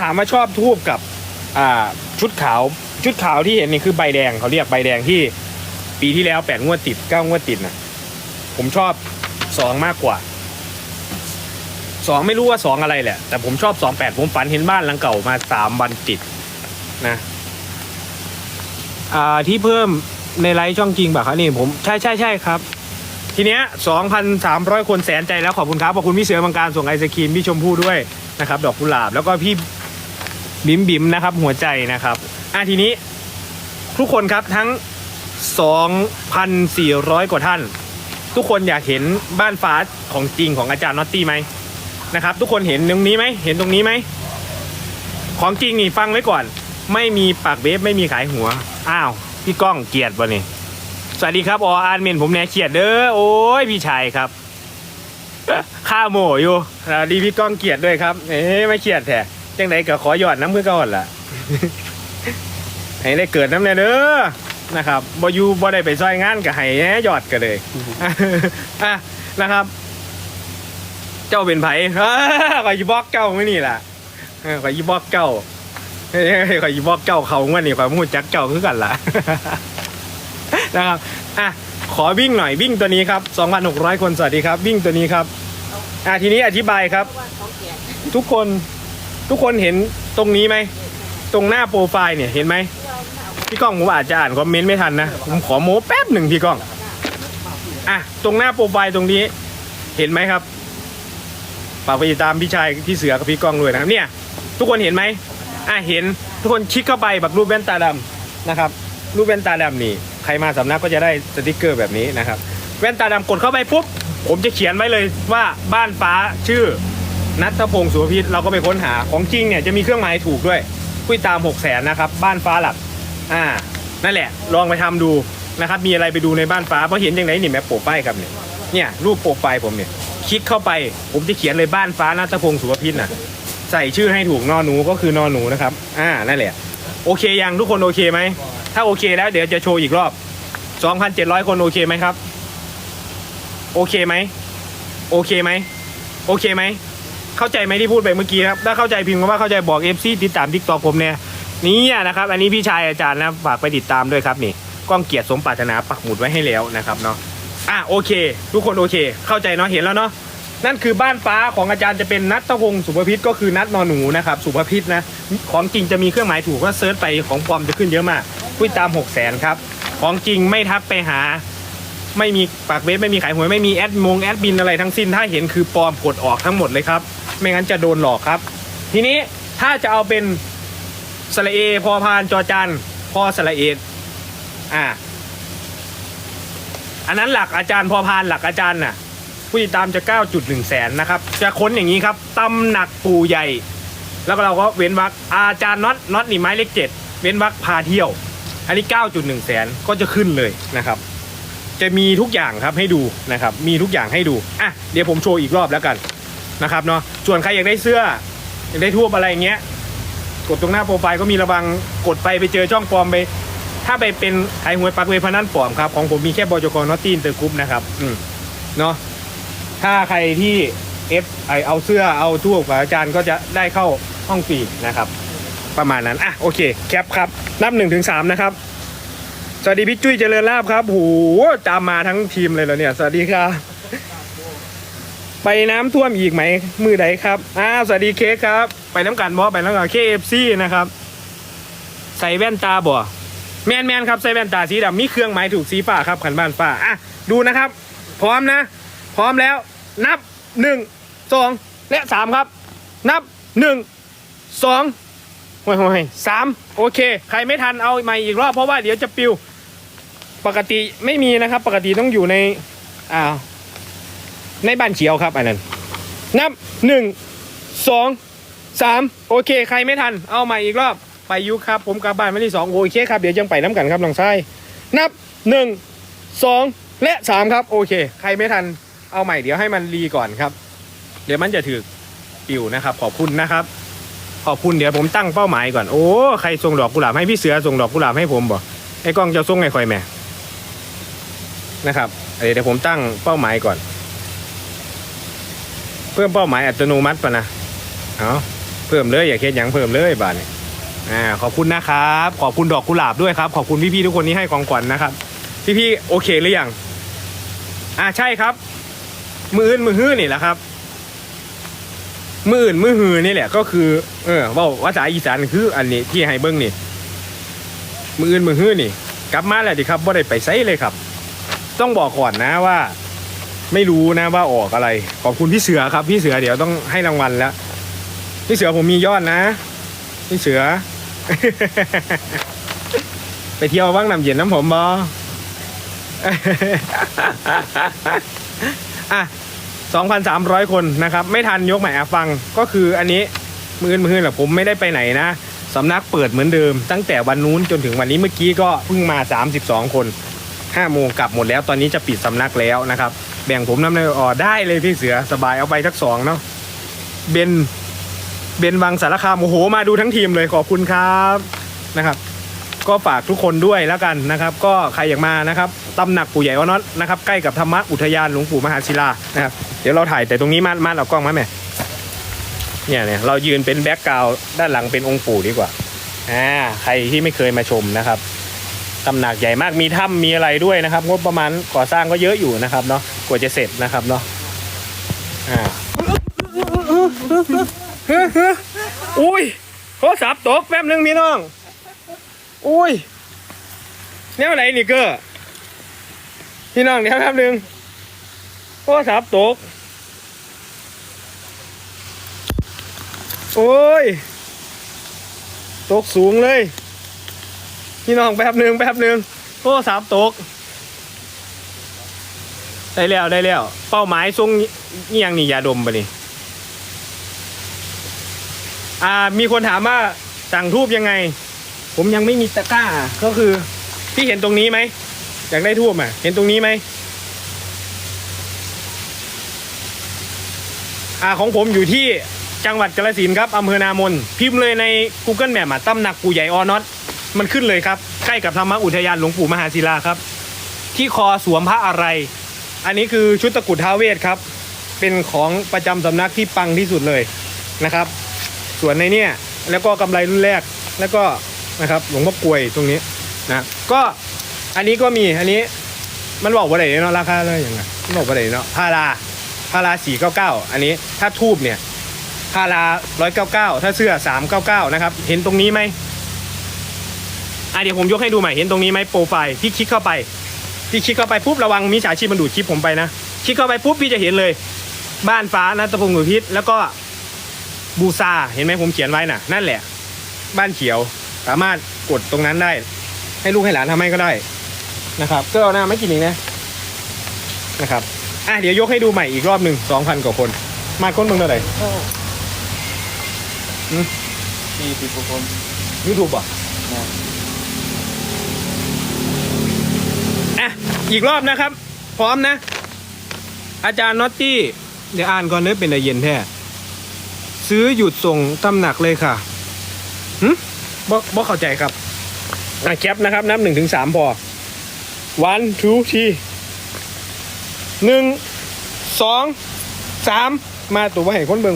ถามว่าชอบทูบกับอ่าชุดขาว ชุดขาวที่เห็นนี่คือใบแดงเขาเรียกใบแดงที่ปีที่แล้วแปดงวดติดเก้างวดติดนะผมชอบสองมากกว่าสองไม่รู้ว่าสองอะไรแหละ แต่ผมชอบสองแปดผมฝันเห็นบ้านหลังเก่ามาสามวันติดนะอ่าที่เพิ่มในไลฟ์ช่องจริงแบบครับนี่ผมใช่ใช่ใช่ครับ ทีเนี้ย2,300คนแสนใจแล้วขอบคุณครับ ขอบคุณพี่เสือมังการส่งไอศครีมพี่ชมพู่ด้วยนะครับ ดอกกุหลาบแล้วก็พี่ บิมบิมนะครับหัวใจนะครับอะทีนี้ทุกคนครับทั้ง 2,400 กว่าท่าน ทุกคนอยากเห็นบ้านฟ้าของจริงของอาจารย์น็อตตี้ไหมนะครับ ทุกคนเห็นตรงนี้ไหมเห็นตรงนี้ไหมของจริงนี่ฟังไว้ก่อน ไม่มีปากเบฟไม่มีขายหัวอ้าวพี่ก้องเกียรติวะนี่สวัสดีครับออานเมนผมแนเขียดเด้อโอ้ยพี่ชายครับข้าโมอยู่สวัสดีพี่ก้องเกียรติด้วยครับเอ๊ะไม่เขียดแท้ จังไดก็ขอหยอดน้ำเพื่อก่อนล่ะ ให้ได้เกิดน้ำแน่เด้อนะครับบอยูบอได้ไปซอยงานกับให้แหน่หยอดกันเลยอะนะครับ เจ้าเป็นไผ่ขอยยีบอกเก้าไม่นี่ล่ะเออขอยยีบอกเก้าเฮ้ยขอยยีบอกเก้าเขาเมื่อนี่ขอยมูจักเก้าคือกันล่ะ นะครับอะขอวิ่งหน่อยวิ่งตัวนี้ครับ2,600 คนสวัสดีครับ วิ่งตัวนี้ครับ อะทีนี้อธิบายครับ ทุกคน ทุกคนเห็นตรงนี้ไหม ตรงหน้าโปรไฟล์เนี่ยเห็นไหม พี่ก้องผมอาจจะอ่านคอมเมนต์ไม่ทันนะ ผมขอโม้แป๊บหนึ่งพี่ก้อง อะ ตรงหน้าโปรไฟล์ตรงนี้ เห็นไหมครับฝากไปติดตามพี่ชายพี่เสือกับพี่ก้องด้วยนะครับ เนี่ย ทุกคนเห็นไหมอะเห็นทุกคนคลิกเข้าไปบักรูปแว่นตาดำนะครับ รูปแว่นตาดำนี่ใครมาสำนักก็จะได้สติกเกอร์แบบนี้นะครับ แว่นตาดำกดเข้าไปปุ๊บผมจะเขียนไว้เลยว่าบ้านฟ้าชื่อ นัทพงศ์สุภพิษเราก็ไปค้นหาของจริงเนี่ยจะมีเครื่องหมายถูกด้วยคุยตาม6 0แสนนะครับบ้านฟ้าหลักอ่านั่นแหละ ลองไปทำดูนะครับมีอะไรไปดูในบ้านฟ้าเพราะเห็นยังไงนี่แม่โปรไฟล์ครับเนี่ยเนี่ยรูปโปรไฟล์ผมเนี่ยคลิกเข้าไปผมจะเขียนเลยบ้านฟ้านัทพงศ์สุภพิษนะใส่ชื่อให้ถูกนอหนูก็คือนอหนูนะครับอ่านั่นแหละโอเคยังทุกคนโอเคไหมถ้าโอเคแล้วเดี๋ยวจะโชว์อีกรอบ 2,700 คนโอเคไหมครับ โอเคไหมโอเคไหมโอเคไหม เข้าใจไหมที่พูดไปเมื่อกี้ครับถ้าเข้าใจพิมพ์ว่าเข้าใจบอกเอฟซีติดตามทิกตอกผมเนี่ยนี่นะครับ อันนี้พี่ชายอาจารย์นะฝากไปติดตามด้วยครับนี่ก้องเกียรติสมปรารถนาปักหมุดไว้ให้แล้วนะครับเนาะอะโอเค ทุกคนโอเค เข้าใจเนาะเห็นแล้วเนาะนั่นคือบ้านฟ้าของอาจารย์จะเป็นนัทพงศ์สุภพิษก็คือนัทนอนหนูนะครับสุภพิษนะของจริงจะมีเครื่องหมายถูกก็เซิร์ชไปของปลอมจะขึ้นเยอะมากคุยตาม6 0แสนครับของจริงไม่ทักไปหา ไม่มีปากเว็บไม่มีขายหวยไม่มีแอดมงแอดบินอะไรทั้งสิ้นถ้าเห็นคือปลอมกดออกทั้งหมดเลยครับ ไม่งั้นจะโดนหลอกครับ ทีนี้ถ้าจะเอาเป็นสระเอพอพานจอจันพอสระเออ่าอันนั้นหลักอาจารย์พอพานหลักอาจารย์น่ะผู้ติดตามจะ9.1แสนนะครับจะค้นอย่างนี้ครับตำหนักปูใหญ่ แล้วก็เราก็เว้นวรรคอาจารย์น็อตน็อตนี่ไม้เลขเจ็ดเว้นวรรคพาเที่ยว อันนี้ 9.1แสนก็จะขึ้นเลยนะครับ จะมีทุกอย่างครับให้ดูนะครับ มีทุกอย่างให้ดูอะเดี๋ยวผมโชว์อีกรอบแล้วกันนะครับเนาะส่วนใครอยากได้เสื้ออยากได้ทูบอะไรเงี้ย กดตรงหน้าโปรไฟล์ก็มีระวังกดไปไปเจอช่องปลอมไป ถ้าไปเป็นขายหวยปักเวพนันปลอมครับของผมมีแค่บจกนอตตีนเตอร์กรุ๊ปนะครับอืมเนาะถ้าใครที่เอฟไอเอาเสื้อเอาทูบกับอาจารย์ก็จะได้เข้าห้องฟรีนะครับ ประมาณนั้นอะโอเคแคปครับนับหนึ่งถึงสามนะครับ สวัสดีพี่จุ้ยเจริญลาบครับโหตามมาทั้งทีมเลยเหรอเนี่ย สวัสดีครับ ไปน้ำท่วมอีกไหม มือใดครับ อ้าวสวัสดีเค้กครับ ไปน้ำกันบอไปน้ำกันเคเอฟซีนะครับ ใส่แว่นตาบ่แมนแมนครับใส่แว่นตาสีดำมีเครื่องหมายถูกสีฟ้าครับขันบ้านฟ้าอะดูนะครับ พร้อมนะ พร้อมแล้ว นับหนึ่งสองและสามครับ นับหนึ่งสอง ห่วยห่วยสามโอเค ใครไม่ทันเอาใหม่อีกรอบเพราะว่าเดี๋ยวจะปิว ปกติไม่มีนะครับ ปกติต้องอยู่ในอ่าในบ้านเขียวครับอันนั้น นับหนึ่งสองสามโอเค ใครไม่ทันเอาใหม่อีกรอบไปยุครับ ผมกลับบ้านวันที่สองโอเคครับ เดี๋ยวยังไปน้ำกันครับน้องชายนับหนึ่งสองและสามครับ โอเค ใครไม่ทันเอาใหม่เดี๋ยวให้มันรีก่อนครับ เดี๋ยวมันจะถือปิวนะครับ ขอบคุณนะครับ ขอบคุณเดี๋ยวผมตั้งเป้าหมายก่อนโอ้ใครส่งดอกกุหลาบให้พี่เสือส่งดอกกุหลาบให้ผมบ่ไอ้กล้องจะส่งไงคอยแม่นะครับเดี๋ยวผมตั้งเป้าหมายก่อน เพิ่มเป้าหมายอัตโนมัติป่ะนะเอาเพิ่มเลยอย่าเคสยังเพิ่มเลยบาทนี่อ่าขอบคุณนะครับ ขอบคุณดอกกุหลาบด้วยครับ ขอบคุณพี่ๆทุกคนที่ให้ของขวัญนะครับพี่ๆโอเคหรือยังอ่าใช่ครับ มืออื่นมือฮื้อนี่แหละครับ มืออื่นมือฮือนี่แหละ ก็คือ เออว่าภาษาอีสานคือ อันนี้ที่ให้เบิ้งนี่ มืออื่นมือฮื้อนี่ กลับมาแล้วดิครับบ่ได้ไปไซเลยครับ ต้องบอกก่อนนะว่า ไม่รู้นะว่าออกอะไร ขอบคุณพี่เสือครับ พี่เสือเดี๋ยวต้องให้รางวัลแล้วพี่เสือผมมียอดนะ พี่เสือ ไปเที่ยวบ้างน้ำเย็นน้ำผมบออะ 2,300 คนนะครับ ไม่ทันยกใหม่อะฟังก็คืออันนี้มือมือแหละผมไม่ได้ไปไหนนะสำนักเปิดเหมือนเดิม ตั้งแต่วันนู้นจนถึงวันนี้เมื่อกี้ก็เพิ่งมา 32 คน5โมงกลับหมดแล้วตอนนี้จะปิดสำนักแล้วนะครับ แบ่งผมน้ำในอ๋อได้เลยพี่เสือสบายเอาไปสักสองเนาะเบนเบนวังสารคามโอ้โห มาดูทั้งทีมเลยขอบคุณครับนะครับ ก็ฝากทุกคนด้วยแล้วกันนะครับ ก็ใครอยากมานะครับ ตำหนักปู่ใหญ่วานอตนะครับใกล้กับธรรมอุทยานหลวงปู่มหาศิลานะครับเดี๋ยวเราถ่ายแต่ตรงนี้มามาเอากล้องมาแม่เนี่ยเนี่ยเรายืนเป็นแบ็กกราวด้านหลังเป็นองค์ปู่ดีกว่าอ่าใครที่ไม่เคยมาชมนะครับตำหนักใหญ่มากมีถ้ำมีอะไรด้วยนะครับ งบประมาณก่อสร้างก็เยอะอยู่นะครับเนาะกว่าจะเสร็จนะครับเนาะอ่าอุ้ยโทรศัพท์ตกแป๊บนึงพี่น้อง อุ้ยแนวไหนนี่เกอร์ พี่น้องเดี๋ยวแป๊บนึงโทรศัพท์ตก โอ้ย ตกสูงเลย พี่น้องแป๊บนึงแป๊บนึงโทรศัพท์ตก ได้แล้วได้แล้ว เป้าหมายทรงเงียงนี่ยาดมปะนี่อ่ามีคนถามว่าสั่งทูบยังไง ผมยังไม่มีตะกร้า ก็คือ พี่เห็นตรงนี้ไหม อยากได้ทูบอะ เห็นตรงนี้ไหมอ่าของผมอยู่ที่จังหวัดกาฬสินครับอำเภอนามน พิมพ์เลยใน Google Map อะตำหนักปู่ใหญ่ออนอตมันขึ้นเลยครับ ใกล้กับธรรมอุทยานหลวงปู่มหาศิลาครับ ที่คอสวมพระอะไร อันนี้คือชุดตะกุดท้าเวทครับ เป็นของประจำสำนักที่ปังที่สุดเลยนะครับ ส่วนในเนี่ยแล้วก็กำไรรุ่นแรกแล้วก็นะครับหลวงพ่อกลวยตรงนี้นะก็ อันนี้ก็มีอันนี้มันบอกว่าอะไรเนาะราคาเลยยังไงมันบอกว่าอะไรเนาะพาราพาราสี่เก้าเก้าอันนี้ถ้าทูบเนี่ยพาราร้อยเก้าเก้าถ้าเสื้อสามเก้าเก้านะครับ เห็นตรงนี้ไหมอะเดี๋ยวผมยกให้ดูใหม่เห็นตรงนี้ไหมโปรไฟล์พี่คลิกเข้าไปพี่คลิกเข้าไปปุ๊บระวังมีสาชีพมันดูดคลิปผมไปนะคลิกเข้าไปปุ๊บพี่จะเห็นเลย บ้านฟ้านะตะพงศ์หนุพิษแล้วก็บูซาเห็นไหมผมเขียนไว้น่ะ นั่นแหละ บ้านเขียวสามารถกดตรงนั้นได้ ให้ลูกให้หลานทำให้ก็ได้ นะครับก็เอาหน้าไม่กินเองนะนะครับอะเดี๋ยวยกให้ดูใหม่อีกรอบหนึ่งสองพันกว่าคน มาคนเมืองเท่าไหร่สี่สิบกว่าคนยูทูบอะนะอะอีกรอบนะครับ พร้อมนะ อาจารย์น็อตตี้เดี๋ยวอ่านก่อนเนื้อเป็นอะไรเย็นแท้ซื้อหยุดส่งตำหนักเลยค่ะหึบ่บ่เข้าใจครับอะแคปนะครับนับหนึ่งถึงสามพอ วันทุ่ยหนึ่งสองสามมาตัวว่าให้คนเบิง